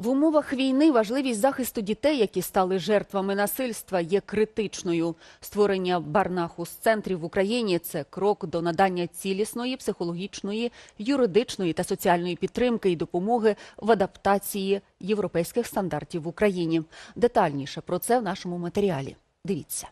В умовах війни важливість захисту дітей, які стали жертвами насильства, є критичною. Створення барнахус-центрів в Україні це крок до надання цілісної психологічної, юридичної та соціальної підтримки і допомоги в адаптації європейських стандартів в Україні. Детальніше про це в нашому матеріалі. Дивіться.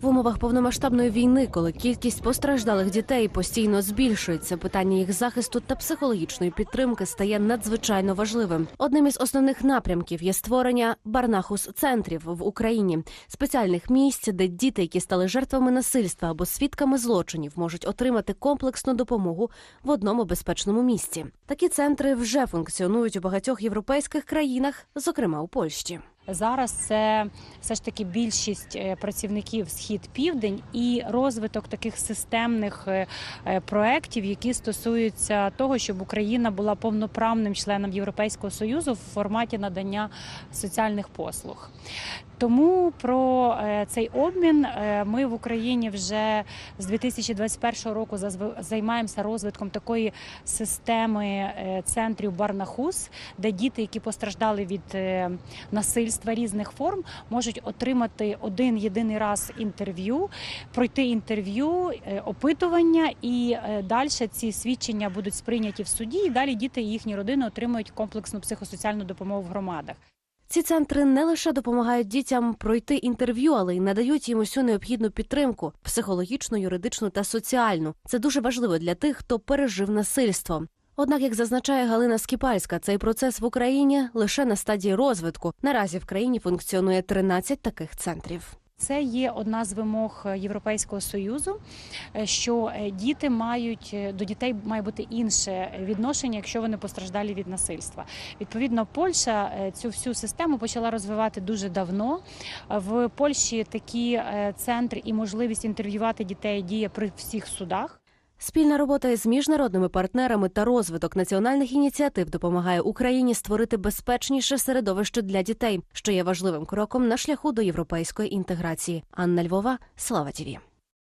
В умовах повномасштабної війни, коли кількість постраждалих дітей постійно збільшується, питання їх захисту та психологічної підтримки стає надзвичайно важливим. Одним із основних напрямків є створення барнахус-центрів в Україні, спеціальних місць, де діти, які стали жертвами насильства або свідками злочинів, можуть отримати комплексну допомогу в одному безпечному місці. Такі центри вже функціонують у багатьох європейських країнах, зокрема у Польщі. Зараз це все ж таки більшість е, працівників схід-південь і розвиток таких системних е, е, проєктів, які стосуються того, щоб Україна була повноправним членом Європейського союзу в форматі надання соціальних послуг. Тому про е, цей обмін е, ми в Україні вже з 2021 року займаємося розвитком такої системи е, центрів Барнахус, де діти, які постраждали від насильства різних форм, можуть отримати один єдиний раз інтерв'ю, пройти інтерв'ю, опитування, і далі ці свідчення будуть сприйняті в суді. І далі діти і їхні родини отримують комплексну психосоціальну допомогу в громадах. Ці центри не лише допомагають дітям пройти інтерв'ю, але й надають їм усю необхідну підтримку психологічну, юридичну та соціальну. Це дуже важливо для тих, хто пережив насильство. Однак, як зазначає Галина Скіпальська, цей процес в Україні лише на стадії розвитку. Наразі в країні функціонує 13 таких центрів. Це є одна з вимог Європейського союзу, е, що е, діти мають е, до дітей має бути інше відношення, якщо вони постраждалі від насильства. Відповідно, Польща е, цю всю систему почала розвивати дуже давно. В Польщі такі е, центри і можливість інтерв'ювати дітей діє при всіх судах. Спільна робота із міжнародними партнерами та розвиток національних ініціатив допомагає Україні створити безпечніше середовище для дітей, що є важливим кроком на шляху до європейської інтеграції. Анна Львова, Слава Тіві.